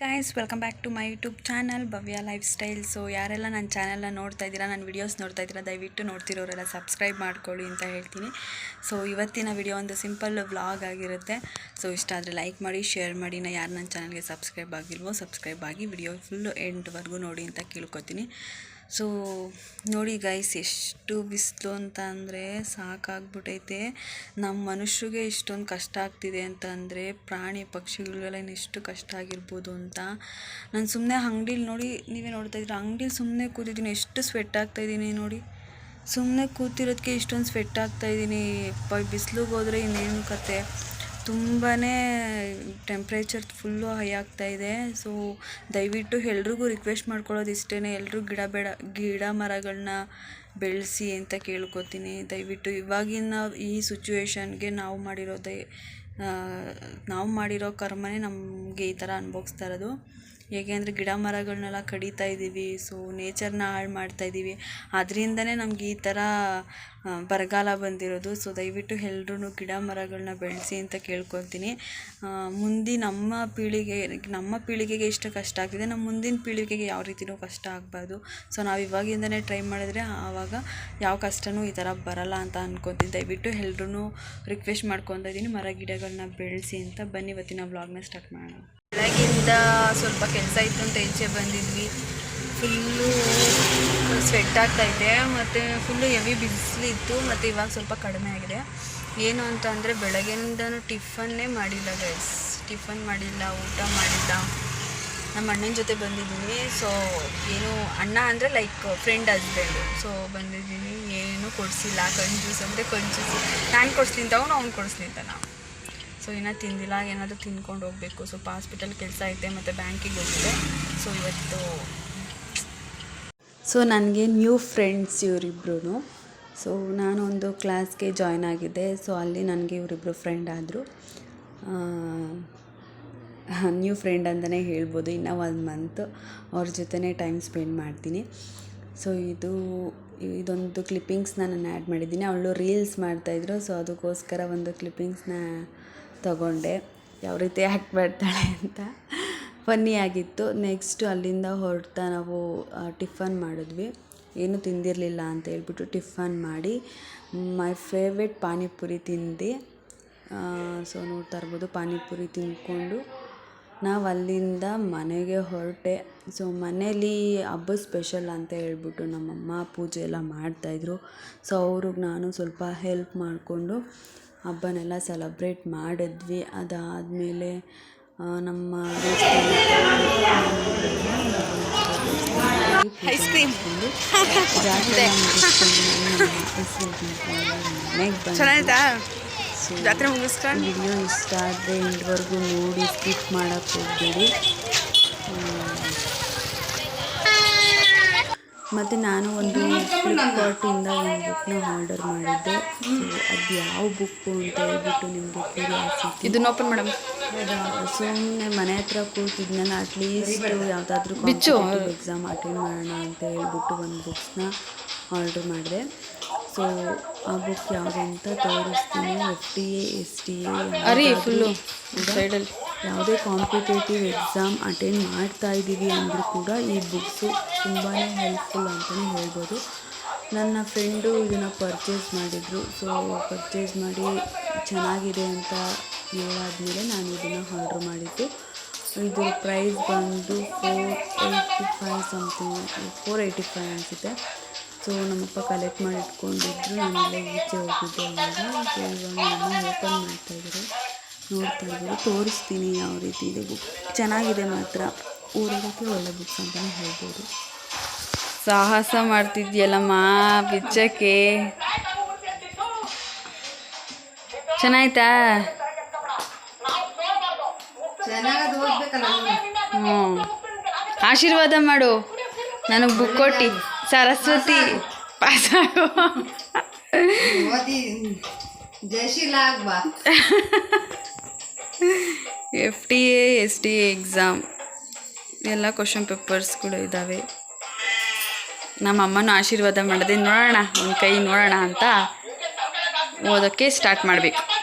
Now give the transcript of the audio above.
Guys welcome back to my YouTube channel Bhavya lifestyle so ಯಾರೆಲ್ಲ ನನ್ನ ಚಾನಲ್ನ ನೋಡ್ತಾ ಇದ್ದೀರಾ, ನನ್ನ ವೀಡಿಯೋಸ್ ನೋಡ್ತಾ ಇದ್ದೀರಾ, ದಯವಿಟ್ಟು ನೋಡ್ತಿರೋರೆಲ್ಲ ಸಬ್ಸ್ಕ್ರೈಬ್ ಮಾಡ್ಕೊಳ್ಳಿ ಅಂತ ಹೇಳ್ತೀನಿ. ಸೊ ಇವತ್ತಿನ ವಿಡಿಯೋ ಒಂದು ಸಿಂಪಲ್ ವ್ಲಾಗ್ ಆಗಿರುತ್ತೆ. ಸೊ ಇಷ್ಟ ಆದರೆ ಲೈಕ್ ಮಾಡಿ ಶೇರ್ ಮಾಡಿ. ನಾ ಯಾರು ನನ್ನ ಚಾನಲ್ಗೆ ಸಬ್ಸ್ಕ್ರೈಬ್ ಆಗಿಲ್ವೋ ಸಬ್ಸ್ಕ್ರೈಬ್ ಆಗಿ ವಿಡಿಯೋ ಫುಲ್ಲು ಎಂಡ್ವರೆಗೂ ನೋಡಿ ಅಂತ ಕೇಳ್ಕೊತೀನಿ. ಸೊ ನೋಡಿ ಗೈಸ್ ಎಷ್ಟು ಬಿಸಿಲು ಅಂತ ಅಂದರೆ ಸಾಕಾಗ್ಬಿಟ್ಟೈತೆ ನಮ್ಮ ಮನುಷ್ಯರಿಗೆ ಇಷ್ಟೊಂದು ಕಷ್ಟ ಆಗ್ತಿದೆ ಅಂತ ಅಂದರೆ ಪ್ರಾಣಿ ಪಕ್ಷಿಗಳಿಗೆಲ್ಲ ಎಷ್ಟು ಕಷ್ಟ ಆಗಿರ್ಬೋದು ಅಂತ. ನಾನು ಸುಮ್ಮನೆ ಅಂಗಡೀಲಿ ನೋಡಿ, ನೀವೇ ನೋಡ್ತಾ ಇದ್ದೀರ, ಅಂಗಡಿಲಿ ಸುಮ್ಮನೆ ಕೂತಿದ್ದೀನಿ, ಎಷ್ಟು ಸ್ವೆಟ್ ಆಗ್ತಾಯಿದ್ದೀನಿ ನೋಡಿ. ಸುಮ್ಮನೆ ಕೂತಿರೋದಕ್ಕೆ ಇಷ್ಟೊಂದು ಸ್ವೆಟ್ ಆಗ್ತಾಯಿದ್ದೀನಿ ಪ ಬಿಸಿಲಿಗೆ ಹೋದರೆ ಇನ್ನೇನು ಕತೆ. ತುಂಬಾ ಟೆಂಪ್ರೇಚರ್ ಫುಲ್ಲು ಹೈ ಆಗ್ತಾ ಇದೆ. ಸೊ ದಯವಿಟ್ಟು ಎಲ್ರಿಗೂ ರಿಕ್ವೆಸ್ಟ್ ಮಾಡ್ಕೊಳ್ಳೋದು ಇಷ್ಟೇ ಎಲ್ಲರೂ ಗಿಡ ಬೇಡ, ಗಿಡ ಮರಗಳನ್ನ ಬೆಳೆಸಿ ಅಂತ ಕೇಳ್ಕೊತೀನಿ. ದಯವಿಟ್ಟು ಇವಾಗಿನ ಈ ಸಿಚುವೇಶನ್ಗೆ ನಾವು ಮಾಡಿರೋದೇ ನಾವು ಮಾಡಿರೋ ಕರ್ಮನೇ ನಮಗೆ ಈ ಥರ ಅನುಭವಿಸ್ತಾ ಇರೋದು. ಹೇಗೆ ಅಂದರೆ ಗಿಡ ಮರಗಳನ್ನೆಲ್ಲ ಕಡಿತಾ ಇದ್ದೀವಿ ಸೊ ನೇಚರ್ನ ಹಾಳು ಮಾಡ್ತಾ ಇದ್ದೀವಿ. ಅದರಿಂದನೇ ನಮ್ಗೆ ಈ ಥರ ಬರಗಾಲ ಬಂದಿರೋದು. ಸೊ ದಯವಿಟ್ಟು ಎಲ್ರೂ ಗಿಡ ಮರಗಳನ್ನ ಬೆಳೆಸಿ ಅಂತ ಕೇಳ್ಕೊತೀನಿ. ಮುಂದಿನ ನಮ್ಮ ಪೀಳಿಗೆ, ನಮ್ಮ ಪೀಳಿಗೆಗೆ ಎಷ್ಟು ಕಷ್ಟ ಆಗ್ತಿದೆ ನಮ್ಮ ಮುಂದಿನ ಪೀಳಿಗೆಗೆ ಯಾವ ರೀತಿಯೂ ಕಷ್ಟ ಆಗಬಾರ್ದು. ಸೊ ನಾವು ಇವಾಗಿಂದನೇ ಟ್ರೈ ಮಾಡಿದ್ರೆ ಆವಾಗ ಯಾವ ಕಷ್ಟನೂ ಈ ಥರ ಬರಲ್ಲ ಅಂತ ಅನ್ಕೊತೀನಿ. ದಯವಿಟ್ಟು ಎಲ್ರೂ ರಿಕ್ವೆಸ್ಟ್ ಮಾಡ್ಕೊತಾ ಇದ್ದೀನಿ ಮರ ಗಿಡಗಳನ್ನ ಬೆಳೆಸಿ ಅಂತ. ಬನ್ನಿ ಇವತ್ತಿನ ವ್ಲಾಗ್ನ ಸ್ಟಾರ್ಟ್ ಮಾಡೋಣ. ಬೆಳಗಿಂದ ಸ್ವಲ್ಪ ಕೆಲಸ ಇತ್ತು ಅಂತ ಈಚೆ ಬಂದಿದ್ವಿ. ಫುಲ್ಲು ಸ್ವೆಟ್ ಆಗ್ತೈತೆ ಮತ್ತು ಫುಲ್ಲು ಹೆವಿ ಬಿಸಿಲಿತ್ತು ಮತ್ತು ಇವಾಗ ಸ್ವಲ್ಪ ಕಡಿಮೆ ಆಗಿದೆ. ಏನು ಅಂತ ಅಂದರೆ ಬೆಳಗ್ಗೆಯಿಂದನೂ ಟಿಫನ್ನೇ ಮಾಡಿಲ್ಲ ಗೈಸ್ ಟಿಫನ್ ಮಾಡಿಲ್ಲ, ಊಟ ಮಾಡಿಲ್ಲ. ನಮ್ಮ ಅಣ್ಣನ ಜೊತೆ ಬಂದಿದ್ದೀನಿ. ಸೊ ಏನು ಅಣ್ಣ ಅಂದರೆ ಲೈಕ್ ಫ್ರೆಂಡ್ ಹಸ್ಬೆಂಡು ಸೊ ಬಂದಿದ್ದೀನಿ. ಏನೂ ಕೊಡಿಸಿಲ್ಲ. ಕಂಜೂಸ್ ಅಂದರೆ ಕಂಜೂಸ್ ನಾನು ಕೊಡಿಸ್ತೀನಿ ತಗೊಂಡು ಅವ್ನು ಕೊಡಿಸ್ತೀನಿ ನಾವು. ಸೊ ಇನ್ನೂ ತಿಂದಿಲ್ಲ, ಏನಾದರೂ ತಿನ್ಕೊಂಡು ಹೋಗಬೇಕು. ಸ್ವಲ್ಪ ಹಾಸ್ಪಿಟಲ್ ಕೆಲಸ ಐತೆ ಮತ್ತು ಬ್ಯಾಂಕಿಗೆ ಹೋಗಿದೆ ಸೊ ಇವತ್ತು ಸೊ ನನಗೆ ನ್ಯೂ ಫ್ರೆಂಡ್ಸ್ ಇವರಿಬ್ರು ಸೊ ನಾನೊಂದು ಕ್ಲಾಸ್ಗೆ ಜಾಯ್ನ್ ಆಗಿದ್ದೆ. ಸೊ ಅಲ್ಲಿ ನನಗೆ ಇವರಿಬ್ಬರು ಫ್ರೆಂಡ್ ಆದರು. ನ್ಯೂ ಫ್ರೆಂಡ್ ಅಂತಲೇ ಹೇಳ್ಬೋದು. ಇನ್ನು ಒಂದು ಮಂತ್ ಅವ್ರ ಜೊತೆನೇ ಟೈಮ್ ಸ್ಪೆಂಡ್ ಮಾಡ್ತೀನಿ. ಸೊ ಇದು, ಇದೊಂದು ಕ್ಲಿಪ್ಪಿಂಗ್ಸ್ನ ನಾನು ಆ್ಯಡ್ ಮಾಡಿದ್ದೀನಿ. ಅವಳು ರೀಲ್ಸ್ ಮಾಡ್ತಾಯಿದ್ರು ಸೊ ಅದಕ್ಕೋಸ್ಕರ ಒಂದು ಕ್ಲಿಪ್ಪಿಂಗ್ಸ್ನ ತಗೊಂಡೆ. ಯಾವ ರೀತಿ ಆ್ಯಕ್ಟ್ ಮಾಡ್ತಾಳೆ ಅಂತ. ಫನ್ನಿ ಆಗಿತ್ತು. ನೆಕ್ಸ್ಟು ಅಲ್ಲಿಂದ ಹೊರಡ್ತಾ ನಾವು ಟಿಫನ್ ಮಾಡಿದ್ವಿ. ಏನೂ ತಿಂದಿರಲಿಲ್ಲ ಅಂತ ಹೇಳ್ಬಿಟ್ಟು ಟಿಫನ್ ಮಾಡಿ ಮೈ ಫೇವ್ರೆಟ್ ಪಾನಿಪುರಿ ತಿಂದು. ಸೊ ನೋಡ್ತಾ ಇರ್ಬೋದು, ಪಾನಿಪುರಿ ತಿಂದ್ಕೊಂಡು ನಾವು ಅಲ್ಲಿಂದ ಮನೆಗೆ ಹೊರಟೆ. ಸೊ ಮನೇಲಿ ಹಬ್ಬ ಸ್ಪೆಷಲ್ ಅಂತ ಹೇಳ್ಬಿಟ್ಟು ನಮ್ಮಮ್ಮ ಪೂಜೆ ಎಲ್ಲ ಮಾಡ್ತಾಯಿದ್ರು ಸೊ ಅವ್ರಿಗೆ ನಾನು ಸ್ವಲ್ಪ ಹೆಲ್ಪ್ ಮಾಡಿಕೊಂಡು ಹಬ್ಬನೆಲ್ಲ ಸೆಲೆಬ್ರೇಟ್ ಮಾಡಿದ್ವಿ. ಅದಾದಮೇಲೆ ನಮ್ಮ ಸೊ ಜಾತ್ರೆ ಮುಗಿಸ್ಕೊಂಡು ವಿಡಿಯೋ ಇಷ್ಟ ಆದರೆ ಇಲ್ಲಿವರೆಗೂ ನೋಡಿ ಸ್ಕಿಪ್ ಮಾಡೋಕ್ಕೆ ಹೋಗ್ಬೇಡಿ. ಮತ್ತು ನಾನು ಒಂದು ಫ್ಲಿಪ್ಕಾರ್ಟಿಂದ ಒಂದು ಬುಕ್ನ ಆರ್ಡರ್ ಮಾಡಿದ್ದೆ. ಅದು ಯಾವ ಬುಕ್ಕು ಅಂತ ಹೇಳ್ಬಿಟ್ಟು ನಿಮಗೆ ಕ್ಯೂರಿಯಾಸಿಟಿ ಇದನ್ನ ಓಪನ್ ಮೇಡಮ್ ಸುಮ್ಮನೆ ಮನೆ ಹತ್ರ ಕೂತಿದ್ನಲ್ಲ ಅಟ್ಲೀಸ್ಟ್ ಯಾವುದಾದ್ರೂ ಬಿಚ್ಚು. ಎಕ್ಸಾಮ್ ಅಟೆಂಡ್ ಮಾಡೋಣ ಅಂತ ಹೇಳ್ಬಿಟ್ಟು ಒಂದು ಬುಕ್ಸ್ನ ಆರ್ಡರ್ ಮಾಡಿದೆ. ಸೊ ಆ ಬುಕ್ ಯಾವುದು ಅಂತ ತೋರಿಸ್ತೀನಿ. F T A S T aari A full ಸೈಡಲ್ಲಿ ಯಾವುದೇ ಕಾಂಪಿಟೇಟಿವ್ ಎಕ್ಸಾಮ್ ಅಟೆಂಡ್ ಮಾಡ್ತಾ ಇದ್ದೀವಿ ಅಂದರೂ ಕೂಡ ಈ ಬುಕ್ಸು ತುಂಬಾ ಹೆಲ್ಪ್ಫುಲ್ ಅಂತಲೇ ಹೇಳ್ಬೋದು. ನನ್ನ ಫ್ರೆಂಡು ಇದನ್ನು ಪರ್ಚೇಸ್ ಮಾಡಿದರು. ಸೊ ಪರ್ಚೇಸ್ ಮಾಡಿ ಚೆನ್ನಾಗಿದೆ ಅಂತ ಹೇಳಾದ್ಮೇಲೆ ನಾನು ಇದನ್ನು ಆರ್ಡ್ರ್ ಮಾಡಿದ್ದು. ಇದು ಪ್ರೈಸ್ ಬಂದು four eighty five something four eighty five ಅನಿಸುತ್ತೆ. ಸೊ ನಮ್ಮಪ್ಪ ಕಲೆಕ್ಟ್ ಮಾಡಿ ಇಟ್ಕೊಂಡಿದ್ರು ನಾನೆಲ್ಲ ಈಚೆ ಹೋಗಿದ್ದೆ ಅವಾಗ. ಸೊ ಇವಾಗ ಓಪನ್ ಮಾಡ್ತಾಯಿದ್ರು ನೋಡ್ತಾ ಇದ್ದಾರೆ ತೋರಿಸ್ತೀನಿ ಯಾವ ರೀತಿ ಇದೆ ಬುಕ್ ಚೆನ್ನಾಗಿದೆ ಮಾತ್ರ. ಊರಿಗೆ ಒಳ್ಳೆ ಬುಕ್ಸ್ ಅಂತಲೇ ಹೇಳ್ಬೋದು. ಸಾಹಸ ಮಾಡ್ತಿದ್ಯಲ್ಲಮ್ಮ ಬಿಚ್ಚಕ್ಕೆ. ಚೆನ್ನಾಯ್ತಾ? ಹ್ಞೂ ಆಶೀರ್ವಾದ ಮಾಡು. ನನಗೆ ಬುಕ್ ಕೊಟ್ಟು. ಸರಸ್ವತಿ ಪಾಸ್ ಆಗು F T A S T A exam ಎಲ್ಲ ಕ್ವಶನ್ ಕೂಡ ಇದ್ದಾವೆ ನಮ್ಮ ಅಮ್ಮನೂ ಆಶೀರ್ವಾದ ಮಾಡಿದೆ ನೋಡೋಣ ಒಂದು ಕೈ ನೋಡೋಣ ಅಂತ ಓದೋಕ್ಕೆ ಸ್ಟಾರ್ಟ್ ಮಾಡಬೇಕು.